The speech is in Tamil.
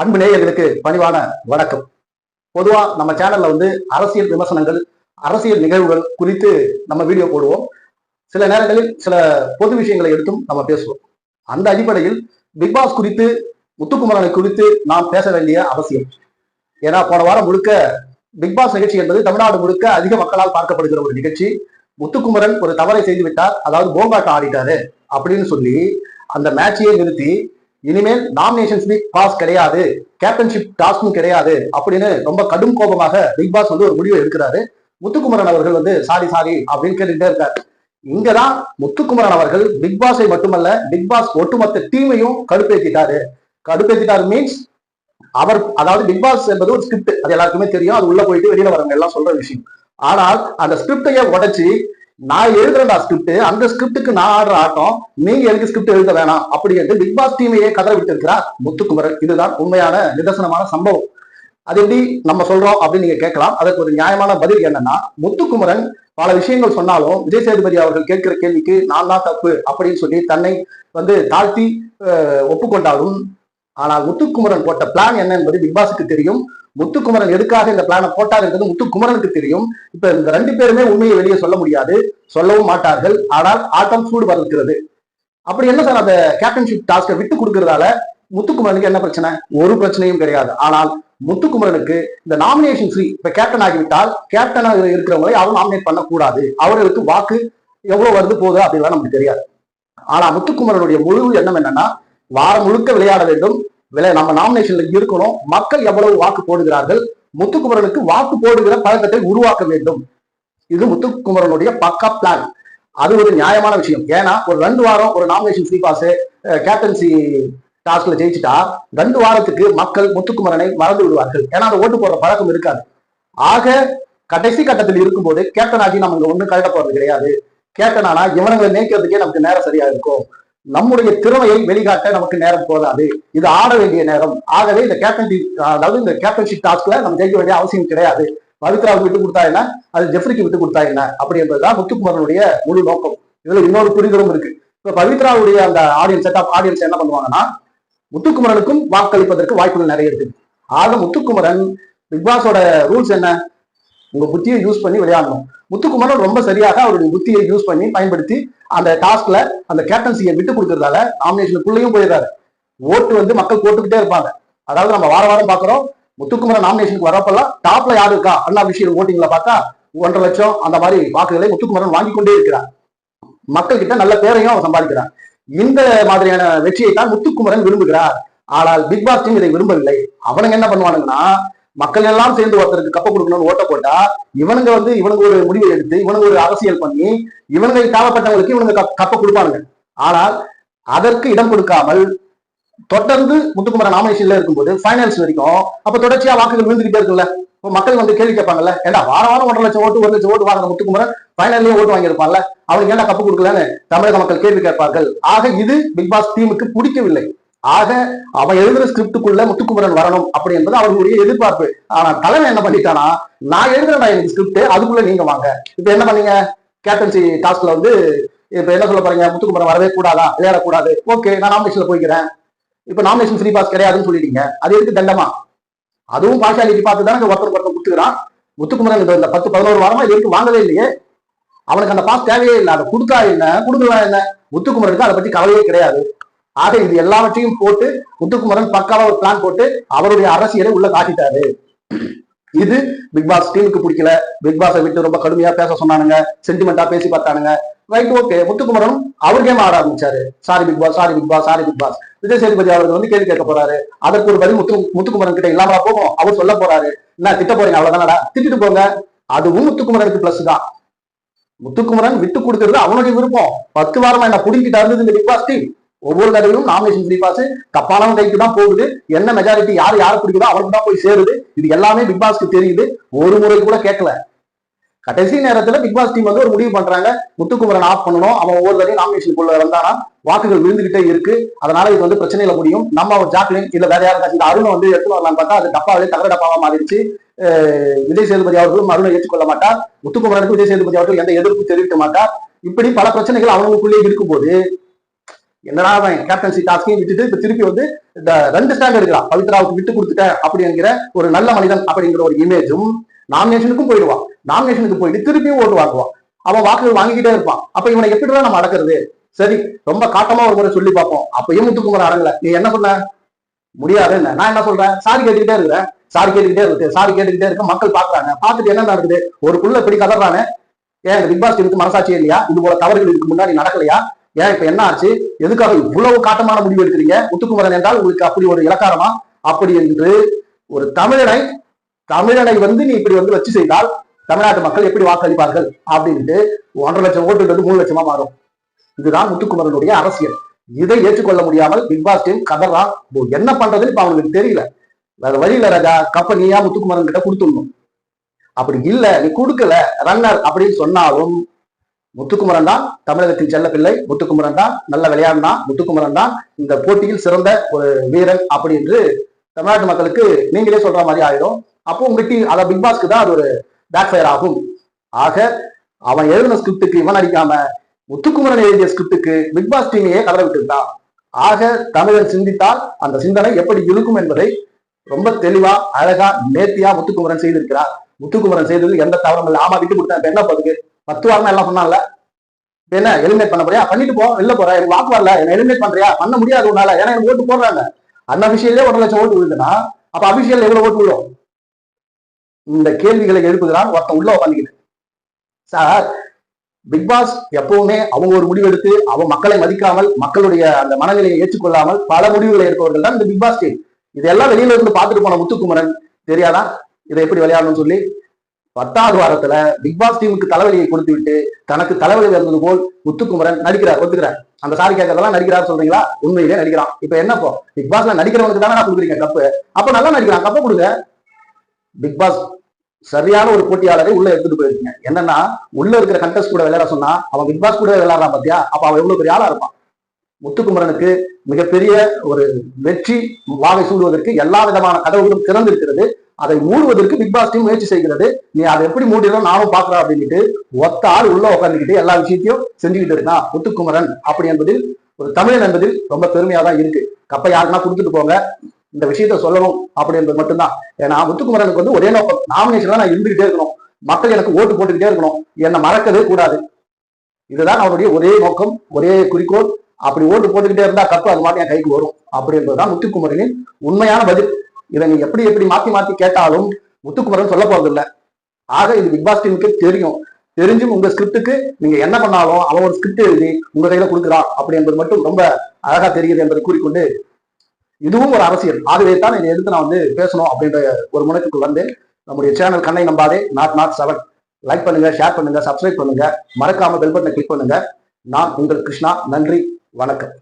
அன்பு நேயர்களுக்கு பணிவான வணக்கம். பொதுவா நம்ம சேனல்ல வந்து அரசியல் விமர்சனங்கள் அரசியல் நிகழ்வுகள் குறித்து நம்ம வீடியோ போடுவோம். சில நேரங்களில் சில பொது விஷயங்களை எடுத்தும் நம்ம பேசுவோம். அந்த அடிப்படையில் பிக்பாஸ் குறித்து முத்துக்குமரனை குறித்து நாம் பேச வேண்டிய அவசியம். ஏன்னா போன வாரம் முழுக்க பிக்பாஸ் நிகழ்ச்சி என்பது தமிழ்நாடு முழுக்க அதிக மக்களால் பார்க்கப்படுகிற ஒரு நிகழ்ச்சி. முத்துக்குமரன் ஒரு தவறை செய்து விட்டார் அதாவது போங்காட்டம் ஆடிட்டாரு அப்படின்னு சொல்லி அந்த மேட்சையே நிறுத்தி இனிமேல் நாமினேஷன்ஸ் வீக் பாஸ் கிடையாது கேப்டன்ஷிப் டாஸ்க்கும் கிடையாது அப்படின்னு ரொம்ப கடும் கோபமாக பிக் பாஸ் வந்து ஒரு முடிவு எடுக்கிறாரு. முத்துக்குமரன் அவர்கள் வந்து சாரி சாரி அப்படின்னு கேட்டுக்கிட்டே இருக்காரு. இங்கதான் முத்துக்குமரன் அவர்கள் பிக் பாஸை மட்டுமல்ல பிக் பாஸ் ஒட்டுமொத்த டீமையும் கடுப்பேற்றிட்டாரு கடுப்பேற்றிட்டாரு மீன்ஸ் அவர் அதாவது பிக் பாஸ் என்பது ஒரு ஸ்கிரிப்ட் அது எல்லாருக்குமே தெரியும். அது உள்ள போயிட்டு வெளியில வரவங்க எல்லாம் சொல்ற விஷயம். ஆனால் அந்த ஸ்கிரிப்டையே உடைச்சு நான் எழுதுறேன்டா ஸ்கிரிப்ட் அந்த ஸ்கிரிப்டுக்கு நான் ஆடுற ஆட்டம். நீங்க எனக்கு ஸ்கிரிப்ட் எழுத வேணாம். அப்படி என்று பிக் பாஸ் டீமையே கதற விட்டு இருக்கிறார் முத்துக்குமரன். இதுதான் உண்மையான நிதர்சனமான சம்பவம். அது எப்படி நம்ம சொல்றோம் அப்படின்னு நீங்க கேட்கலாம். அதற்கு ஒரு நியாயமான பதில் என்னன்னா முத்துக்குமரன் பல விஷயங்கள் சொன்னாலும் விஜய் சேதுபதி அவர்கள் கேட்கிற கேள்விக்கு நான் தான் தப்பு அப்படின்னு சொல்லி தன்னை வந்து தாழ்த்தி ஒப்புக்கொண்டாலும் ஆனால் முத்துக்குமரன் போட்ட பிளான் என்ன என்பது பிக் பாஸுக்கு தெரியும். முத்துக்குமரன் எதுக்காக இந்த பிளானை போட்டார் என்பது முத்துக்குமரனுக்கு தெரியும். இப்ப இந்த ரெண்டு பேருமே உண்மையை வெளியே சொல்ல முடியாது. சொல்லவும் மாட்டார்கள். ஆனால் ஆட்டம் சூடு வளர்க்கிறது. அப்படி என்ன சார் அந்த கேப்டன்ஷிப் டாஸ்கை விட்டு கொடுக்கறதால முத்துக்குமரனுக்கு என்ன பிரச்சனை? ஒரு பிரச்சனையும் கிடையாது. ஆனால் முத்துக்குமரனுக்கு இந்த நாமினேஷன் ஃப்ரீ இப்ப கேப்டன் ஆகிவிட்டால் கேப்டனாக இருக்கிறவங்களை அவர் நாமினேட் பண்ணக்கூடாது. அவர்களுக்கு வாக்கு எவ்வளவு வருது போகுது அப்படிலாம் நமக்கு தெரியாது. ஆனா முத்துக்குமரனுடைய முழு எண்ணம் என்னன்னா வாரம் முழுக்க விளையாட வேண்டும். விளை நம்ம நாமினேஷன்ல இருக்கணும். மக்கள் எவ்வளவு வாக்கு போடுகிறார்கள்? முத்துக்குமரனுக்கு வாக்கு போடுகிற பழக்கத்தை உருவாக்க வேண்டும். இது முத்துக்குமரனுடைய பக்கா பிளான் அது ஒரு நியாயமான விஷயம். ஏன்னா ஒரு ரெண்டு வாரம் ஒரு நாமினேஷன் ஃப்ரீ பாஸ் கேப்டன்சி டாஸ்க்ல ஜெயிச்சுட்டா ரெண்டு வாரத்துக்கு மக்கள் முத்துக்குமரனை மறந்து விடுவார்கள். ஏன்னா அந்த ஓட்டு போடுற பழக்கம் இருக்காது. ஆக கடைசி கட்டத்தில் இருக்கும்போது கேப்டன் ஆகி நம்ம இங்க ஒண்ணும் கழட்ட போறது கிடையாது. கேப்டன் ஆனா இவனுங்களை நேக்கிறதுக்கே நமக்கு நேரம் சரியா இருக்கும். நம்முடைய திறமையை வெளிக்காட்ட நமக்கு நேரம் போதாது. இது ஆட வேண்டிய நேரம். ஆகவே இந்த கேப்டன் அதாவது இந்த கேப்டன்ஷிப் டாஸ்க்ல நம்ம ஜெயிக்க வேண்டிய அவசியம் கிடையாது. பவித்ராவுக்கு விட்டு கொடுத்தா என்ன? அது ஜெஃப்ரிக்கு விட்டு கொடுத்தா என்ன? அப்படி என்பதுதான் முத்துக்குமரனுடைய முழு நோக்கம். இதுல இன்னொரு புரிதலும் இருக்கு. இப்ப பவித்ராவுடைய அந்த ஆடியன்ஸ் செட்டப் ஆடியன்ஸ் என்ன பண்ணுவாங்கன்னா முத்துக்குமரனுக்கும் வாக்களிப்பதற்கு வாய்ப்புகள் நிறைய இருக்கு. ஆக முத்துக்குமரன் பிக் பாஸோட ரூல்ஸ் என்ன? உங்க புத்தியை யூஸ் பண்ணி விளையாடணும். முத்துக்குமரன் ரொம்ப சரியாக அவருடைய புத்தியை யூஸ் பண்ணி பயன்படுத்தி அந்த டாஸ்க்ல அந்த கேப்டன்சியை விட்டு கொடுக்கறதால நாமினேஷனுக்குள்ளேயும் போயிடுறாரு. ஓட்டு வந்து மக்கள் போட்டுக்கிட்டே இருப்பாங்க. அதாவது நம்ம வார வாரம் பாக்குறோம் முத்துக்குமரன் நாமினேஷனுக்கு வரப்பெல்லாம் டாப்ல யாரு இருக்கா? அண்ணா விஷயம் ஓட்டிங்ல பார்த்தா ஒன்றரை லட்சம் அந்த மாதிரி வாக்குகளை முத்துக்குமரன் வாங்கி கொண்டே இருக்கிறார். மக்கள் கிட்ட நல்ல பேரையும் அவன் சம்பாதிக்கிறார். இந்த மாதிரியான வெற்றியை தான் முத்துக்குமரன் விரும்புகிறார். ஆனால் பிக் பாஸ் டீம் இதை விரும்பவில்லை. அவனுங்க என்ன பண்ணுவானுங்கன்னா மக்கள் எல்லாம் சேர்ந்து ஒருத்தருக்கு கப்ப கொடுக்கணும்னு ஓட்ட போட்டா இவனுங்க வந்து இவனுங்க ஒரு முடிவை எடுத்து இவனுங்க ஒரு அரசியல் பண்ணி இவனுங்க தேவைப்பட்டவங்களுக்கு இவனுங்க கப்- கப்ப கொடுப்பானுங்க. ஆனால் அதற்கு இடம் கொடுக்காமல் தொடர்ந்து முத்துக்குமரன் நாமினேஷன்ல இருக்கும்போது ஃபைனல்ஸ் வரைக்கும் அப்ப தொடர்ச்சியா வாக்குகள் விழுந்துகிட்டே இருக்குல்ல மக்கள் வந்து கேள்வி கேட்பாங்கல்ல ஏண்டா வாரம் வாரம் ஒன்றரை லட்சம் ஓட்டு ஒரு லட்சம் ஓட்டு வாங்குற முத்துக்குமரன் ஃபைனல்லயே ஓட்டு வாங்கியிருப்பான்ல? அவனுக்கு ஏன்டா கப்பு கொடுக்கலன்னு தமிழக மக்கள் கேள்வி கேட்பார்கள். ஆக இது பிக் பாஸ் டீமுக்கு பிடிக்கவில்லை. ஆக அவன் எழுதுற ஸ்கிரிப்டுக்குள்ள முத்துக்குமரன் வரணும் அப்படி என்பது அவர்களுடைய எதிர்பார்ப்பு. ஆனா தலைமை என்ன பண்ணிட்டானா நான் எழுதுறேன் எனக்கு ஸ்கிரிப்ட் அதுக்குள்ள நீங்க வாங்க. இப்ப என்ன பண்ணீங்க? கேப்டன்சி டாஸ்க்ல வந்து இப்ப என்ன சொல்ல போறீங்க? முத்துக்குமரன் வரவே கூடாதா? விளையாடக்கூடாது. ஓகே நான் நாமினேஷன்ல போய்க்கிறேன். இப்ப நாமினேஷன் ஃப்ரீ பாஸ் கிடையாதுன்னு சொல்லிட்டீங்க. அது எதுக்கு தண்டமா? அதுவும் பார்ஷாலிட்டி பார்த்து தான் ஒருத்தர் ஒருத்தர் கொடுத்துக்கிறான். முத்துக்குமரன் இந்த- இந்த பத்து பதினோரு வாரமா இது வரைக்கும் வாங்கவே இல்லையே. அவனுக்கு அந்த பாஸ் தேவையே இல்லை அதை கொடுத்தா என்ன? கொடுக்கலாம் என்ன? முத்துக்குமரனுக்கு அதை பத்தி கவலையே கிடையாது. ஆக இது எல்லாவற்றையும் போட்டு முத்துக்குமரன் பக்காவா ஒரு பிளான் போட்டு அவருடைய அரசியலை உள்ள காட்டிட்டாரு. இது பிக் பாஸ் டீமுக்கு பிடிக்கல. பிக் பாஸை விட்டு ரொம்ப கடுமையா பேச சொன்னானுங்க. சென்டிமெண்டா பேசி பார்த்தானுங்க. ரைட் ஓகே முத்துக்குமரனும் அவர் கேம் ஆட ஆரம்பிச்சாரு. Sorry Bigg Boss sorry Bigg Boss sorry Bigg Boss Vijay Sethupathi அவர்கள் வந்து கேள்வி கேட்க போறாரு. அதற்கு ஒரு பதில் முத்து முத்துக்குமரன் கிட்ட இல்லாம போகும்? அவர் சொல்ல போறாரு. என்ன திட்ட போறீங்க? அவ்வளவுதானடா? திட்டிட்டு போங்க. அதுவும் முத்துக்குமரனுக்கு பிளஸ் தான். முத்துக்குமரன் விட்டு கொடுக்கறது அவனுடைய விருப்பம். பத்து வாரமா என்ன புடிங்கிட்டா இருந்தது இந்த பிக் பாஸ் டீம் ஒவ்வொரு தடவையும் நாமினேஷன் ஃப்ரீ பாஸ் தப்பானவங்க கைக்கு தான் போகுது. என்ன மெஜாரிட்டி யார் யார் பிடிக்குதோ அவனுக்கு தான் போய் சேருது. இது எல்லாமே பிக் பாஸ்க்கு தெரியுது. ஒரு முறை கூட கேட்கல. கடைசி நேரத்துல பிக் பாஸ் டீம் வந்து ஒரு முடிவு பண்றாங்க. முத்துக்குமரன் ஆஃப் பண்ணணும். அவன் ஒவ்வொரு தடையும் நாமினேஷனுக்குள்ள வந்தானா வாக்குகள் விழுந்துகிட்டே இருக்கு. அதனால இது வந்து பிரச்சனையில முடியும். நம்ம ஒரு ஜாக்லின் இல்ல வேற யாரும் இந்த அருணை வந்து எடுத்து வரலாம் பார்த்தா அது டப்பாவே தகர டப்பாவா மாறிடுச்சு. விஜய் சேதுபதி அவர்களும் அருணை ஏற்றுக்கொள்ள மாட்டார். முத்துக்குமரனுக்கு விஜய் சேதுபதி அவர்கள் எந்த எதிர்ப்பு தெரிவிக்க மாட்டார். இப்படி பல பிரச்சனைகள் அவங்களுக்குள்ளே இருக்கும்போது என்னடா அவன் கேப்டன்சி டாஸ்கையும் விட்டுட்டு இப்ப திருப்பி வந்து இந்த ரெண்டு ஸ்டாண்ட் எடுக்கலாம் பவித்ராவுக்கு விட்டு கொடுத்துட்டேன் அப்படிங்கிற ஒரு நல்ல மனிதன் அப்படிங்கிற ஒரு இமேஜும் நாமினேஷனுக்கும் போயிடுவான். நாமினேஷனுக்கு போயிட்டு திருப்பியும் ஓட்டு வாங்குவான். அவன் வாக்குகள் வாங்கிக்கிட்டே இருப்பான். அப்ப இவனை எப்படிதான் நம்ம அடக்குறது? சரி ரொம்ப காட்டமா ஒரு முறை சொல்லி பார்ப்போம். அப்பயும் முத்துக்குமார் அடங்கல. நீ என்ன சொன்ன? முடியாது. என்ன நான் என்ன சொல்றேன்? சாரி கேட்டுக்கிட்டே இருக்கிறேன் சாரி கேட்டுக்கிட்டே இருக்கு. சாரி கேட்டுக்கிட்டே இருக்க மக்கள் பாக்குறாங்க பார்த்துட்டு என்ன நடக்குது? ஒரு புள்ள இப்படி கதறானே ஏன் பிக் பாஸ் இருக்கு மனசாட்சி இல்லையா? இது போல தவறுகள் இதுக்கு முன்னாடி நடக்கலையா? ஏன் இப்ப என்ன ஆச்சு? எதுக்காக இவ்வளவு காட்டமான முடிவு எடுக்கிறீங்க? முத்துக்குமரன் என்றால் உங்களுக்கு அப்படி ஒரு இலக்காரமா? அப்படி என்று ஒரு தமிழனை தமிழனை வந்து நீ இப்படி வந்து வச்சு செய்தால் தமிழ்நாட்டு மக்கள் எப்படி வாக்களிப்பார்கள்? அப்படின்ட்டு ஒன்றரை லட்சம் ஓட்டுன்றது மூணு லட்சமா மாறும். இதுதான் முத்துக்குமரனுடைய அரசியல். இதை ஏற்றுக்கொள்ள முடியாமல் பிக் பாஸ் டீம் கதறா? என்ன பண்றதுன்னு இப்ப அவங்களுக்கு தெரியல. வேற வழியில ராஜா. கப்ப நீயா முத்துக்குமரன் கிட்ட கொடுத்துடணும். அப்படி இல்ல நீ கொடுக்கல. ரன்னர் அப்படின்னு சொன்னாலும் முத்துக்குமரன் தான் தமிழகத்தின் செல்ல பிள்ளை முத்துக்குமரன் தான் நல்ல விளையாடினா முத்துக்குமரன் தான் இந்த போட்டியில் சிறந்த ஒரு வீரன் அப்படி என்று தமிழ்நாட்டு மக்களுக்கு நீங்களே சொல்ற மாதிரி ஆயிடும். அப்போ உங்க டீம் அத பிக் பாஸ்க்கு தான் அது ஒரு பேக் ஃபயர் ஆகும். ஆக அவன் எழுதின ஸ்கிரிப்டுக்கு இவன் அடிக்காம முத்துக்குமரன் எழுதிய ஸ்கிரிப்டுக்கு பிக் பாஸ் டீமையே கலர விட்டுருந்தான் ஆக தமிழன் சிந்தித்தால் அந்த சிந்தனை எப்படி இருக்கும் என்பதை ரொம்ப தெளிவா அழகா நேர்த்தியா முத்துக்குமரன் செய்திருக்கிறார். முத்துக்குமரன் செய்தது எந்த தவறும் இல்லை. ஆமா விட்டு கொடுத்தா என்ன போகுது பத்து வாரம் எல்லாம் சொன்னால என்ன எலிமினேட் பண்ண போறியா? பண்ணிட்டு போ வெளில போற. எனக்கு வாக்கு வரல. என்ன எலிமினேட் பண்றியா? பண்ண முடியாது உன்னால. ஏன்னா எனக்கு ஓட்டு போடுறாங்க. அந்த அபிஷியலே ஒரு லட்சம் ஓட்டு விழுதுன்னா அப்ப அபிஷியல் எவ்வளவு ஓட்டு விழும்? இந்த கேள்விகளை எழுப்புகிறான் ஒருத்தன் உள்ள உட்காந்துக்கிட்டு சார் பிக் பாஸ் எப்பவுமே அவங்க ஒரு முடிவு எடுத்து அவன் மக்களை மதிக்காமல் மக்களுடைய அந்த மனநிலையை ஏற்றுக்கொள்ளாமல் பல முடிவுகளை எடுப்பவர்கள் தான் இந்த பிக் பாஸ் டீம் இதெல்லாம் வெளியில இருந்து பார்த்துட்டு போன முத்துக்குமரன். தெரியாதா? இதை எப்படி விளையாடணும்னு சொல்லி? பத்தாவது வாரத்துல பிக் பாஸ் டீமுக்கு தலைவலியை கொடுத்து விட்டு தனக்கு தலைவலி வந்தது போல் முத்துக்குமரன் நடிக்கிறார் ஒத்துக்கிறார். அந்த சாரி கேட்கறதெல்லாம் நடிக்கிறார் சொல்றீங்களா? உண்மையிலே நடிக்கிறான். இப்ப என்னப்போ பிக் பாஸ்ல நடிக்கிறவனுக்கு தானே நான் கொடுக்குறீங்க கப்பு அப்ப நல்லா நடிக்கிறான் கப்பு கொடுங்க. பிக் பாஸ் சரியான ஒரு போட்டியாளரை உள்ள எடுத்துட்டு போயிருக்கீங்க. என்னன்னா உள்ள இருக்கிற கண்டஸ்ட் கூட விளையாட சொன்னா அவன் பிக் பாஸ் கூட விளையாடுறான் பாத்தியா? அப்ப அவன் எவ்வளவு பெரிய ஆளா இருப்பான்? முத்துக்குமரனுக்கு மிகப்பெரிய ஒரு வெற்றி வாகை சூடுவதற்கு எல்லா விதமான கதவுகளும் திறந்திருக்கிறது. அதை மூடுவதற்கு பிக் பாஸ் டீம் முயற்சி செய்கிறது. நீ அதை எப்படி மூடிடுறோம் நானும் பாக்குறேன் அப்படின்ட்டு ஒத்த ஆள் உள்ள உட்காந்துக்கிட்டு எல்லா விஷயத்தையும் செஞ்சுக்கிட்டு இருக்கான் முத்துக்குமரன் அப்படி என்பதில் ஒரு தமிழன் என்பதில் ரொம்ப பெருமையா தான் இருக்கு. கப்பை யாருன்னா கொடுத்துட்டு போங்க. இந்த விஷயத்த சொல்லணும் அப்படி என்பது மட்டும்தான். ஏன்னா முத்துக்குமரனுக்கு வந்து ஒரே நோக்கம் நாமினேஷன்ல நான் இருந்துகிட்டே இருக்கணும். மக்கள் எனக்கு ஓட்டு போட்டுக்கிட்டே இருக்கணும். என்னை மறக்கவே கூடாது. இதுதான் அவருடைய ஒரே நோக்கம் ஒரே குறிக்கோள். அப்படி ஓட்டு போட்டுக்கிட்டே இருந்தா கப்பு அது மாதிரி என் கைக்கு வரும். அப்படின்றதுதான் முத்துக்குமரனின் உண்மையான பதில். இதை நீ எப்படி எப்படி மாத்தி மாத்தி கேட்டாலும் முத்துக்குமரன் சொல்ல போறது இல்ல ஆக இது பிக் பாஸ் டீமுக்கு தெரியும். தெரிஞ்சும் உங்க ஸ்கிரிப்டுக்கு நீங்க என்ன பண்ணாலும் அவன் ஒரு ஸ்கிரிப்ட் எழுதி உங்க கையில கொடுக்குறான் அப்படி என்பது மட்டும் ரொம்ப அழகா தெரியுது என்பதை கூறிக்கொண்டு இதுவும் ஒரு அரசியல். ஆகவே தான் இதை எடுத்து நான் வந்து பேசணும் அப்படின்ற ஒரு முனைப்புக்கு வந்து நம்முடைய சேனல் கண்ணை நம்பாதே நாட் நாட் செவன் லைக் பண்ணுங்க ஷேர் பண்ணுங்க சப்ஸ்கிரைப் பண்ணுங்க. மறக்காம பெல் பட்டனை கிளிக் பண்ணுங்க. நான் உங்கள் கிருஷ்ணா. நன்றி. வணக்கம்.